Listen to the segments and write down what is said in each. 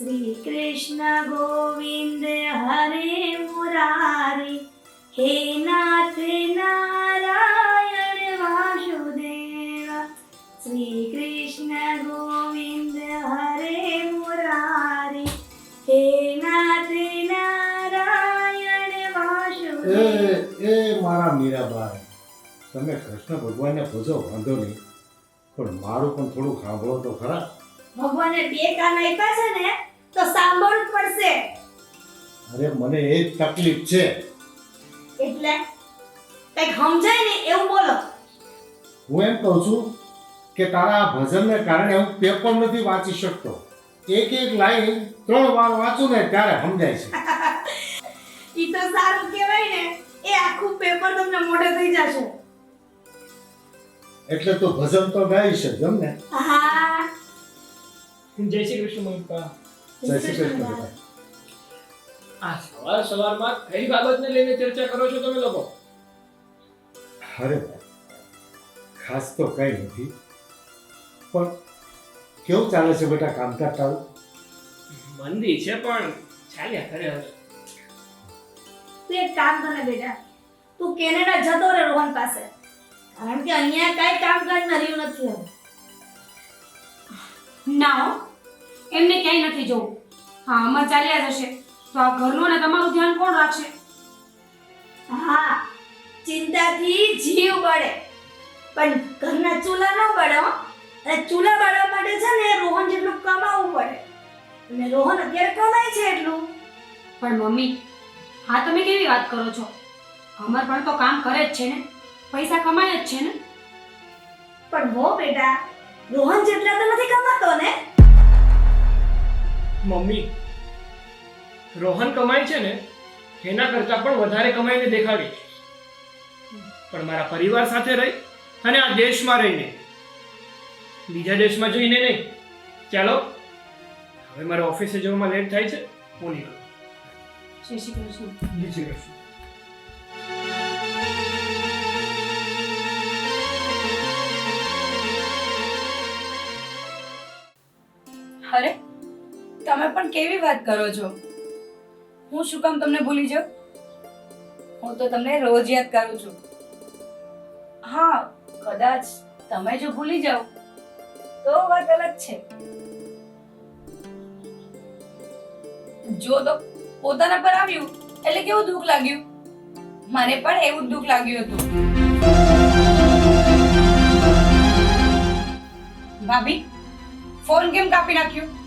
શ્રી કૃષ્ણ ગોવિંદ હરે મુરારી. હે નાથ નારાયણ વાસુદેવ. શ્રી કૃષ્ણ ગોવિંદ હરે મુરારી. હે નાથ નારાયણ વાસુદેવ. એ મારા મીરાબાઈ તમે કૃષ્ણ ભગવાનને પૂછો વાંધો નહીં. પણ મારું પણ થોડું સાંભળો તો ખરા. ભગવાને બે કાન આપ્યા છે ને તો સાંભળવું પડશે. અરે મને એ જ તકલીફ છે. એટલે કંઈક સમજાય ને એવું બોલો. હું એમ કહું છું કે તારા આ ભજનને કારણે હું પેપર નથી વાંચી શકતો. એક એક લાઈન ત્રણ વાર વાંચું ને ત્યારે સમજાય છે. ઈ તો સારું કહેવાય ને એ આખું પેપર તમને મોઢે થઈ જશે. એટલે તો ભજન તો ગાઈ છે જમ ને. હા. જય શ્રી કૃષ્ણ મમતા જય શ્રી કૃષ્ણ બેટા. સવાર સવારમાં કઈ બાબતને લઈને ચર્ચા કરો છો તમે લોકો? અરે ખાસ તો કઈ નથી. પણ કેવું ચાલે છે બેટા કામકાજ તારું? મંદી છે પણ ચાલ્યા કરે હવે. તું એક કામ કર ને બેટા. તું કેનેડા જતો રહે રોહન પાસે. કારણ કે અહીંયા કાંઈ કામકાજ ન રહ્યું નથી હવે ના એમને ક્યાંય નથી જવું. હા આમાં ચાલ્યા જશે. તો આ ઘરનું ને તમારું ધ્યાન કોણ રાખશે? હા ચિંતાથી જીવ બળે. પણ ઘરના ચૂલા ન બળે હો. અને ચૂલા બાળવા માટે છે ને રોહન જેટલું કમાવવું પડે. અને રોહન અત્યારે કમાય છે એટલું. પણ મમ્મી હા તમે કેવી વાત કરો છો? અમર પણ તો કામ કરે જ છે ને. પૈસા કમાય જ છે ને. પણ હો બેટા રોહન જેટલા તો નથી કમાતો ને. મમ્મી રોહન કમાય છે ને એના કરતાં પણ વધારે કમાઈને દેખાડી પણ મારા પરિવાર સાથે રહી અને આ દેશમાં રહીને. બીજા દેશમાં જઈને નહીં. ચાલો હવે મારે ઓફિસે જવામાં લેટ થાય છે. હું નીકળું જય શ્રી કૃષ્ણ. જય શ્રી કૃષ્ણ. તમે પણ કેવી વાત કરો છો? હું શું કામ તમને ભૂલી જાઉં? હું તો તમને રોજ યાદ કરું છું. હા, કદાચ તમે જો ભૂલી જાઓ. તો વાત અલગ છે. જો તો પોતાના પર આવ્યું, એટલે કેવું દુઃખ લાગ્યું? મને પણ એવું જ દુઃખ લાગ્યું હતું. ભાભી, ફોન કેમ કાપી નાખ્યો?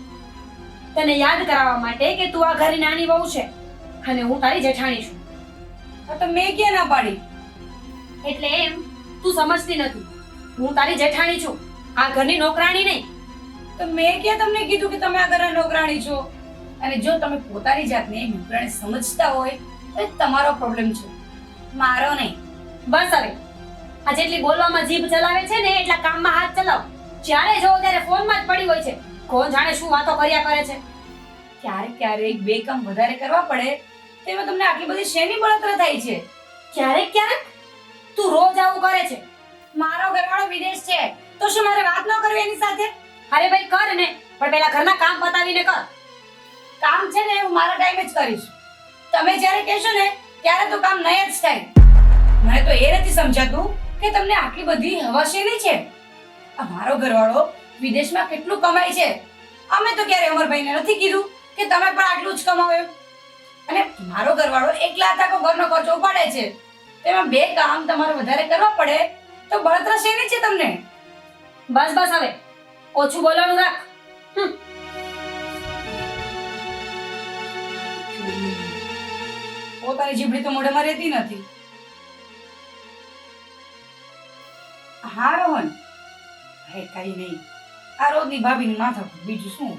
તને યાદ કરાવવા માટે કે તું આ ઘરની નાની વહુ છે અને હું તારી જેઠાણી છું. આ તો મેં ક્યાં ના પાડી? એટલે એમ તું સમજતી નથી. હું તારી જેઠાણી છું આ ઘરની નોકરાણી નહીં. તો મેં ક્યાં તમને કીધું કે તમે આ ઘરના નોકરાણી છો? અને જો તમે પોતાની જાતને નોકરાણી સમજતા હોય તો એ તમારો પ્રોબ્લેમ છે. મારો નહીં. બસ હવે. આ જેટલી બોલવામાં જીભ ચલાવે છે ને એટલા કામમાં હાથ ચલાવ. જ્યારે જોવો ત્યારે ફોનમાં જ પડી હોય છે. કોણ જાણે શું વાતો કર્યા કરે છે? ક્યારેક ક્યારેક બે કામ વધારે કરવા પડે તેમાં તમને આટલી બધી શેની બળતરા થાય છે? ક્યારેક ક્યારેક તું રોજ આવું કરે છે. મારો ઘરવાળો વિદેશ છે, તો શું મારે વાત ન કરવી એની સાથે? અરે ભાઈ, કર ને, પણ પેલા ઘરના કામ પતાવીને કર. કામ છે ને, હું મારા ટાઈમે જ કરીશ. તમે જ્યારે કહેશો ને, ત્યારે તો કામ નહીં જ થાય. મને તો એ નથી સમજાતું કે તમને આટલી બધી હવા શેની છે? મારો ઘરવાળો વિદેશમાં કેટલું કમાય છે? અમે તો ક્યારે અમરભાઈને નથી કીધું કે તમે પણ આટલું જ કમાવ્યો અને મારો ઘરવાળો એકલા આખો ઘરનો ખર્ચો ઉપાડે છે? તેમાં બે કામ તમારે વધારે કરવા પડે તો બળતરા શેની છે તમને? બસ બસ હવે. ઓછું બોલવાનું રાખ. પોતાની જીભડી તો મોઢામાં રહેતી નથી. હા રોહન હે કઈ નહીં. આ રોજની ભાભીની માથા બીજું શું?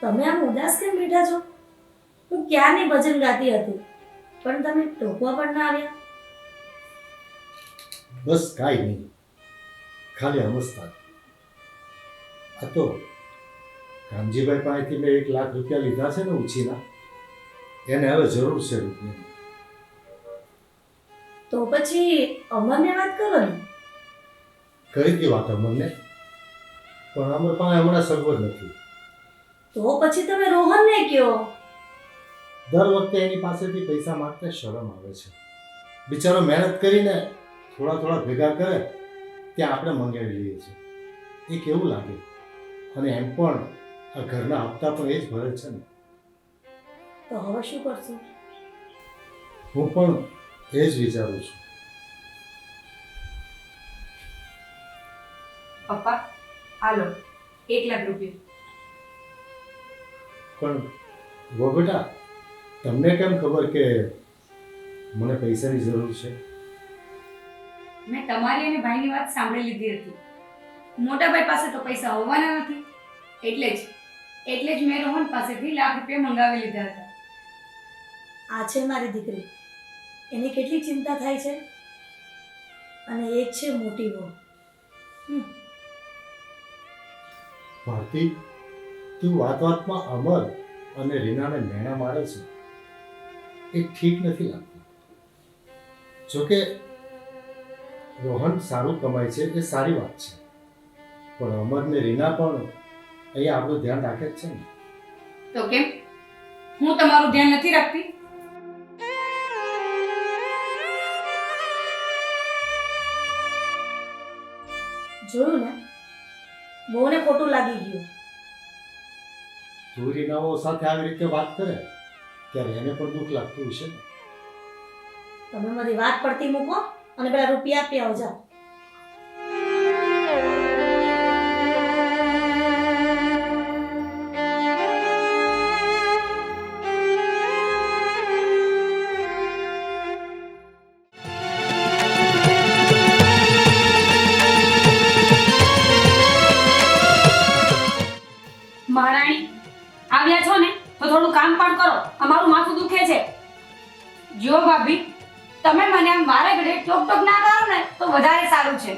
તમે આમ ઉદાસ કેમ બેઠા છો? હું ક્યારની ભજન ગાતી હતી? પણ તમે ટોકવા પણ ના આવ્યા. બસ કાંઈ નહીં. ખાલી અમસ્તા આ તો કાનજીભાઈ પાસેથી મેં એક લાખ રૂપિયા લીધા છે ને ઉછીના. એને હવે જરૂર છે રૂપિયા. તો પછી અમરને વાત કરો ને. કરી હતી વાત અમરને પણ અમર પાસે હમણાં સગવડ નથી. તો પછી તમે રોહનને કયો દર વખતે એની પાસેથી પૈસા માંગતા શરમ આવે છે. બિચારો મહેનત કરીને થોડા થોડા ભેગા કરે ત્યાં આપણે મંગાવી લઈએ છીએ. એ કેવું લાગે. અને એમ પણ આ ઘરના હપ્તા પણ એ જ ભરે છે ને. તો હવે શું કરશો? હું પણ એ જ વિચારું છું. પપ્પા હાલો એક લાખ રૂપિયા. પણ વો બેટા તમને કેમ ખબર કે મને પૈસાની જરૂર છે? મેં તમારી અને ભાઈની વાત સાંભળી લીધી હતી. મોટા ભાઈ પાસે તો પૈસા હોવાના નથી એટલે જ. એટલે જ મેં રોહન પાસેથી લાખ રૂપિયા મંગાવી લીધા હતા. આ છે મારી દીકરી. એની કેટલી ચિંતા થાય છે? અને એ છે મોટી બહુ ભારતી તું વાત વાતમાં અમર અને રીનાને મેણા મારે છે. એ ઠીક નથી લાગતું. જોકે રોહન સારું કમાય છે એ સારી વાત છે. પણ અમર ને રીના પણ અહીંયા આપણું ધ્યાન રાખે જ છે ને. તો કેમ? હું તમારું ધ્યાન નથી રાખતી? જોયું ને? બહુને ખોટું લાગી ગયું. ધૂરી નવો સાથે આવી રીતે વાત કરે ત્યારે એને પણ દુઃખ લાગતું હશે ને. તમે મારી વાત પડતી મૂકો અને પેલા રૂપિયા આપી જાઓ થોડું કામ પણ કરો. અમારું માથું દુખે છે. જો ભાભી, તમે મને આમ વારે ઘડે ટોક ટોક ના કરો ને, તો વધારે સારું છે.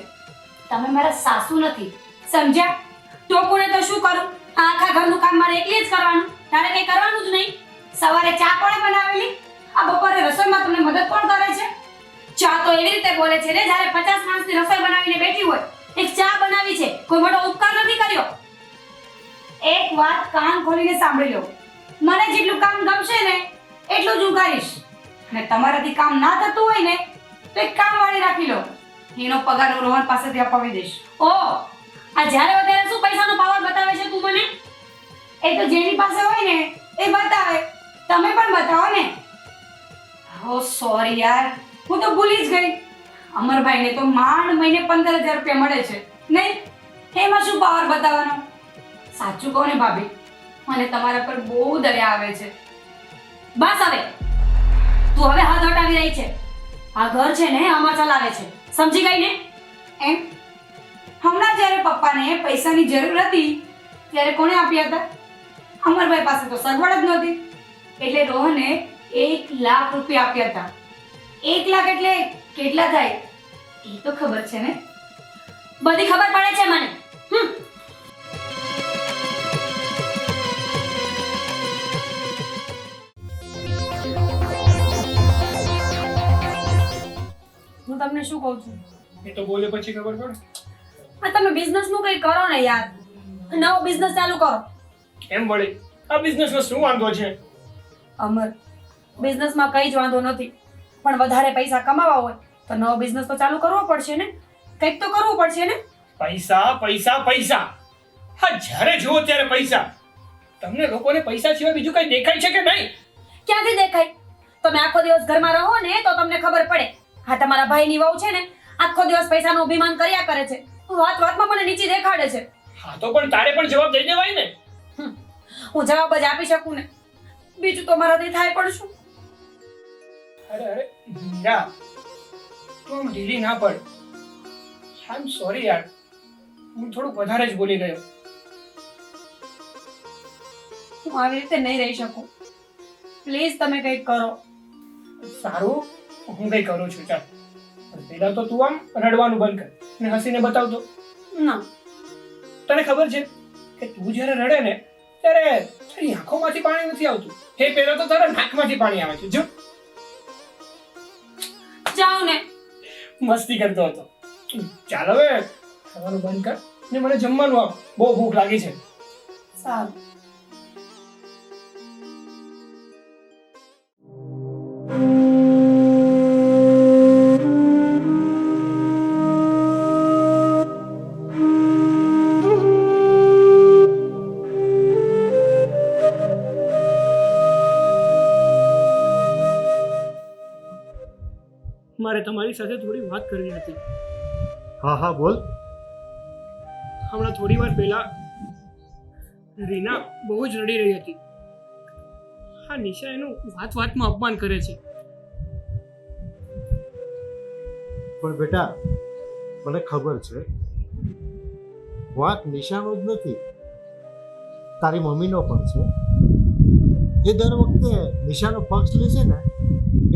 તમે મારા સાસુ નથી. સમજ્યા? ટોકુને તો શું કરું? આખા ઘરનું કામ મારે એકલી જ કરવાનું. તારે કંઈ કરવાનું જ નહીં. સવારે ચા કોણે બનાવેલી? આ બપોરે રસોઈમાં તમને મદદ પણ કરે છે? ચા તો એવી રીતે બોલે છે ને, જ્યારે પચાસ માણસની રસોઈ બનાવીને બેઠી હોય, એક ચા બનાવી છે. કોઈ મોટો ઉપકાર નથી કર્યો. એક વાત કાન ખોલીને સાંભળી લો. મને જેટલું કામ ગમશે ને એટલું જ હું કરીશ અને તમારાથી કામ ના થતું હોય ને તો એક કામ વાળી રાખી લો. એનો પગાર હું રોહન પાસેથી અપાવી દઈશ. ઓ આ જ્યારે વધારે શું પૈસાનો પાવર બતાવે છે તું મને? એ તો જેની પાસે હોય ને એ બતાવે. તમે પણ બતાવો ને. ઓ સોરી યાર. હું તો ભૂલી જ ગઈ. અમરભાઈને તો માંડ મહિને પંદર હજાર રૂપિયા મળે છે. નહીં એમાં શું પાવર બતાવવાનો? સાચું કહો ને ભાભી. મને તમારા પર બહુ દયા આવે છે. બસ હવે. તું હવે હાથ હટાવી રહી છે. આ ઘર છે ને અમર ચલાવે છે. સમજી ગઈ ને? એમ? હમણાં જ્યારે પપ્પાને પૈસાની જરૂર હતી ત્યારે કોણે આપ્યા હતા? અમરભાઈ પાસે તો સગવડ જ નહોતી. એટલે રોહને એક લાખ રૂપિયા આપ્યા હતા. એક લાખ એટલે કેટલા થાય? એ તો ખબર છે ને? બધી ખબર પડે છે મને. હમ. તમને શું કહું છું? એ તો બોલે પછી ખબર પડે. આ તમે બિઝનેસનું કઈ કરો ને યાર. નવો બિઝનેસ ચાલુ કરો. એમ વળી. આ બિઝનેસમાં શું વાંધો છે? અમર બિઝનેસમાં કઈ જ વાંધો નથી. પણ વધારે પૈસા કમાવા હોય તો નવો બિઝનેસ તો ચાલુ કરવો પડશે ને? કંઈક તો કરવું પડશે ને? પૈસા પૈસા પૈસા. હા જ્યારે જુઓ ત્યારે પૈસા. તમને લોકોને પૈસા સિવાય બીજું કઈ દેખાય છે કે નહીં? ક્યાંથી દેખાય? તમે આખો દિવસ ઘરમાં રહો ને તો તમને ખબર પડે. હા તમારા ભાઈની વહુ છે ને આખો દિવસ પૈસાનું અભિમાન કર્યા કરે છે. વાત વાતમાં મને નીચે દેખાડે છે. હા તો પણ તારે પણ જવાબ દઈ દેવાય ને. હું જવાબ જ આપી શકું ને. બીજું તો મારાથી થાય પણ શું? અરે અરે મીરા તું આમ ઢીલી ના પડ. આઈ એમ સોરી યાર. હું થોડુંક વધારે જ બોલી ગયો હું આવી રીતે નહીં રહી શકું. પ્લીઝ તમે કંઈક કરો. સારું હું કઈ કરું છું ચાલ. પેલા તો તું આમ રડવાનું બંધ કર અને હસીને બતાવતો ના. તને ખબર છે કે તું જ્યારે રડે ને ત્યારે તારી આંખોમાંથી પાણી નથી આવતું. હે પેલા તો તારા નાકમાંથી પાણી આવે છે. જો. જાઓ ને. મસ્તી કરતો હતો. ચાલ હવે ખાવાનું બંધ કર ને મને જમવાનું આપ. બહુ ભૂખ લાગી છે. સારું. મારે તમારી સાથે થોડી વાત કરવી હતી. હા હા બોલ. હમણાં થોડી વાર પહેલા રીના બહુ જ રડી રહી હતી. હા નિશા એનું વાત વાતમાં અપમાન કરે છે. પણ બેટા મને ખબર છે વાત નિશાનો જ નથી તારી મમ્મીનો પણ છે. એ દર વખતે નિશાનો પક્ષ લે છે ને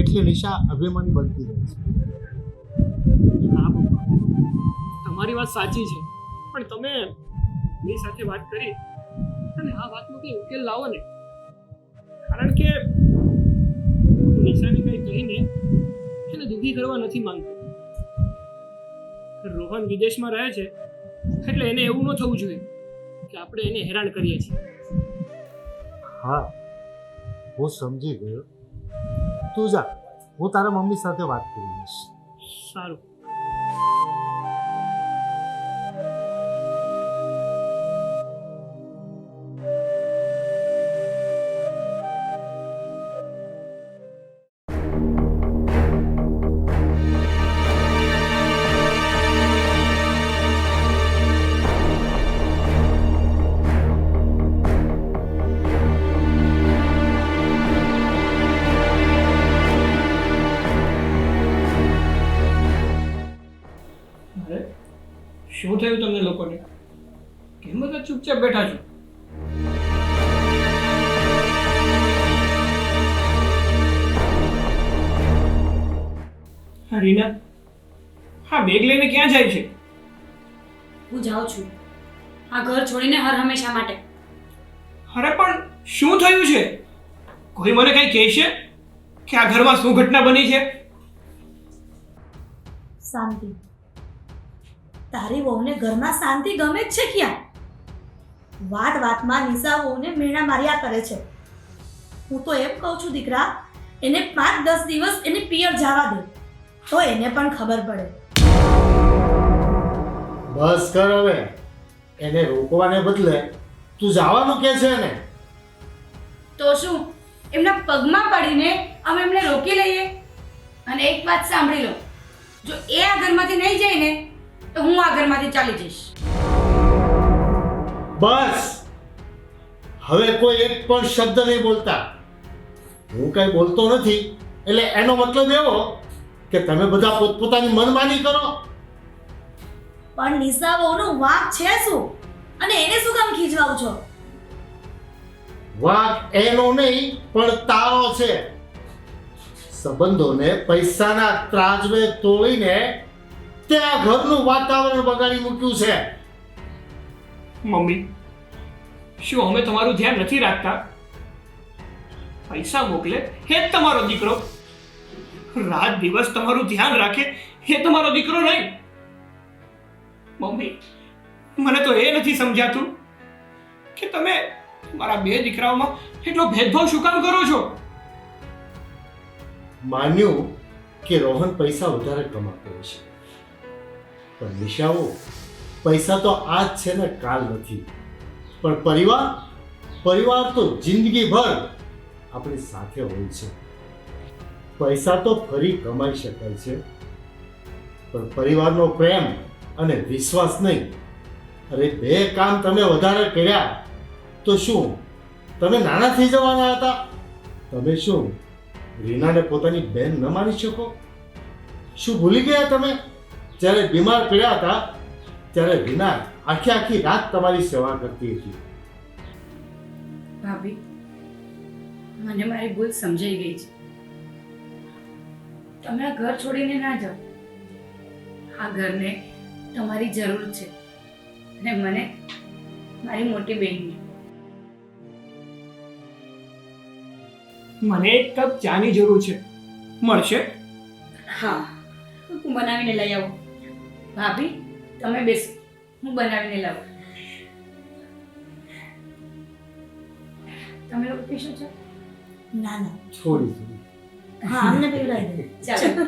એટલે નિશા અભિમાની બનતી રહે છે. તમારી વાત સાચી છે. પણ તમે એની સાથે વાત કરી અને આ વાતનો કંઈ ઉકેલ લાવો ને. કારણ કે નિશાને કંઈ કહીને એને દુઃખી કરવા નથી માંગતો. રોહન વિદેશમાં રહે છે એટલે એને એવું ન થવું જોઈએ કે આપણે એને હેરાન કરીએ છીએ. હા હું સમજી ગયો. તું જા હું તારા મમ્મી સાથે વાત કરી લઈશ. સારું. થયું તમને લોકોને? કેમ બધા ચૂપચાપ બેઠા છો? હા રીના. હા બેગ લઈને ક્યાં જાય છે? હું જાઉં છું. આ ઘર છોડીને હર હંમેશા માટે. અરે પણ શું થયું છે? કોઈ મને કઈ કહેશે કે આ ઘરમાં શું ઘટના બની છે? શાંતિ. તારી વહુને ઘરમાં શાંતિ ગમે જ છે ક્યાં? વાત વાતમાં નિશા વહુને મેણા માર્યા કરે છે. હું તો એમ કહું છું દીકરા એને પાંચ દસ દિવસ એને પિયર જવા દે. તો એને પણ ખબર પડે. બસ કર હવે. એને રોકવાને બદલે તું જવાનું કે છે ને તો શું? એમના પગમાં પડીને અમે એમને રોકી લઈએ? અને એક વાત સાંભળી લો. જો એ આ ઘરમાંથી નહીં જાય ને આ ઘરમાંથી ચાલી જઈશ. બસ. હવે કોઈ એક પણ શબ્દ નહીં બોલતા. હું કઈ બોલતો નથી એટલે એનો મતલબ એવો કે તમે બધા પોતપોતાની મનમાની કરો. પણ નિશા વહુનો વાંક છે શું? અને એને શું કામ ખીજવાવું છો? વાક એનો નહીં પણ તારો છે. સંબંધોને પૈસાના ત્રાજવે તોડીને તે આ ઘરનું વાતાવરણ બગાડી મૂક્યું છે. મમ્મી શું અમે તમારું ધ્યાન નથી રાખતા? પૈસા મોકલે હે તમારો દીકરો. રાત દિવસ તમારું ધ્યાન રાખે હે તમારો દીકરો નહીં. મમ્મી મને તો એ નથી સમજાતું કે તમે મારા બે દીકરાઓમાં એટલો ભેદભાવ શું કામ કરો છો? માન્યું કે રોહન પૈસા વધારે કમાતો હશે. પણ નિશાઓ, પૈસા તો આજ છે ને કાલ નથી. પણ પરિવાર પરિવાર તો જિંદગીભર આપણી સાથે હોય છે. પૈસા તો ફરી કમાઈ શકાય છે. પણ પરિવારનો પ્રેમ અને વિશ્વાસ નહીં. અરે બે કામ તમે વધારે કર્યા, તો શું? તમે નાના થઈ જવાના હતા. તમે શું? રીનાને પોતાની બેન ન માની શકો? શું ભૂલી ગયા તમે? જ્યારે બીમાર પડ્યા હતા ત્યારે વિના આખી આખી રાત તમારી સેવા કરતી હતી. ભાભી મને મારી ભૂલ સમજાઈ ગઈ છે. તમે આ ઘર છોડીને ના જાઓ. આ ઘરને તમારી જરૂર છે અને મને મારી મોટી બહેનની. મને એક કપ ચાની જરૂર છે. મળશે? હા હું બનાવીને લઈ આવું. ભાભી તમે બેસો. હું બનાવીને લાવું. તમે લોકો પીશો છો? ના ના. છોડી હા અમને પીવડાવી દે. ચાલો.